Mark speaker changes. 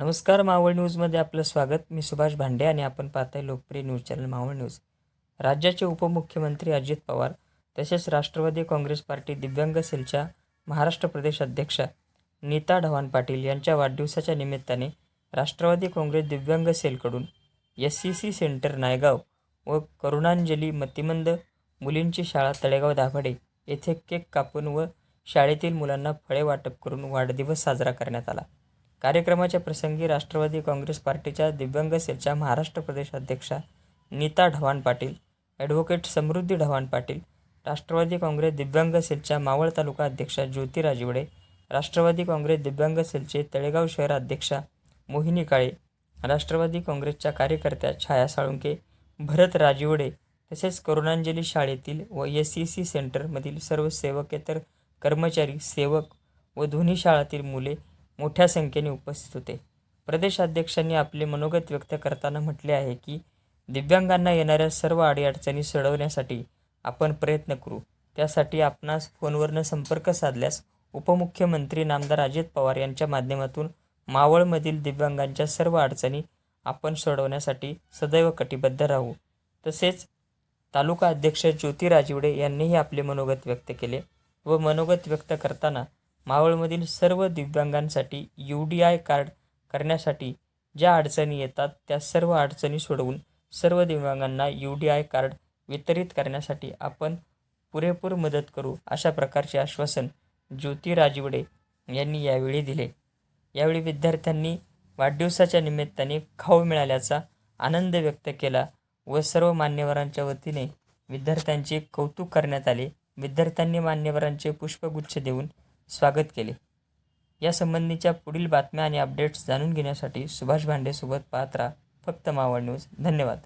Speaker 1: नमस्कार मावळ न्यूजमध्ये आपलं स्वागत. मी सुभाष भांडे आणि आपण पाहताय लोकप्रिय न्यूज चॅनल मावळ न्यूज. राज्याचे उपमुख्यमंत्री अजित पवार तसेच राष्ट्रवादी काँग्रेस पार्टी दिव्यांग सेलच्या महाराष्ट्र प्रदेश अध्यक्षा नीता ढवाण पाटील यांच्या वाढदिवसाच्या निमित्ताने राष्ट्रवादी काँग्रेस दिव्यांग सेलकडून S C C centre Naigaon व करुणांजली मतिमंद मुलींची शाळा तळेगाव दाभाडे येथे केक कापून व शाळेतील मुलांना फळे वाटप करून वाढदिवस साजरा करण्यात आला. कार्यक्रमाच्या प्रसंगी राष्ट्रवादी काँग्रेस पार्टीच्या दिव्यांग सेलच्या महाराष्ट्र प्रदेश अध्यक्षा नीता ढवाण पाटील ॲडव्होकेट समृद्धी ढवाण पाटील राष्ट्रवादी काँग्रेस दिव्यांग सेलच्या मावळ तालुका अध्यक्षा ज्योती राजिवडे राष्ट्रवादी काँग्रेस दिव्यांग सेलचे तळेगाव शहर अध्यक्षा मोहिनी काळे राष्ट्रवादी काँग्रेसच्या कार्यकर्त्या छाया साळुंके भरत राजिवडे तसेच करुणांजली शाळेतील व एस सी सी सेंटरमधील सर्व सेवकेतर कर्मचारी सेवक व दोन्ही शाळातील मुले मोठ्या संख्येने उपस्थित होते. प्रदेशाध्यक्षांनी आपले मनोगत व्यक्त करताना म्हटले आहे की दिव्यांगांना येणाऱ्या सर्व अडीअडचणी सोडवण्यासाठी आपण प्रयत्न करू. त्यासाठी आपणास फोनवरनं संपर्क साधल्यास उपमुख्यमंत्री नामदार अजित पवार यांच्या माध्यमातून मावळमधील दिव्यांगांच्या सर्व अडचणी आपण सोडवण्यासाठी सदैव कटिबद्ध राहू. तसेच तालुका अध्यक्ष ज्योती राजिवडे यांनीही आपले मनोगत व्यक्त केले व मनोगत व्यक्त करताना मावळमधील सर्व दिव्यांगांसाठी यू डी आय कार्ड करण्यासाठी ज्या अडचणी येतात त्या सर्व अडचणी सोडवून सर्व दिव्यांगांना यू डी आय कार्ड वितरित करण्यासाठी आपण पुरेपूर मदत करू अशा प्रकारचे आश्वासन ज्योती राजवडे यांनी यावेळी दिले. यावेळी विद्यार्थ्यांनी वाढदिवसाच्या निमित्ताने खाऊ मिळाल्याचा आनंद व्यक्त केला व सर्व मान्यवरांच्या वतीने विद्यार्थ्यांचे कौतुक करण्यात आले. विद्यार्थ्यांनी मान्यवरांचे पुष्पगुच्छ देऊन स्वागत केले. यासंबंधीच्या पुढील बातम्या आणि अपडेट्स जाणून घेण्यासाठी सुभाष भांडेसोबत पाहत राहा फक्त मावळ न्यूज. धन्यवाद.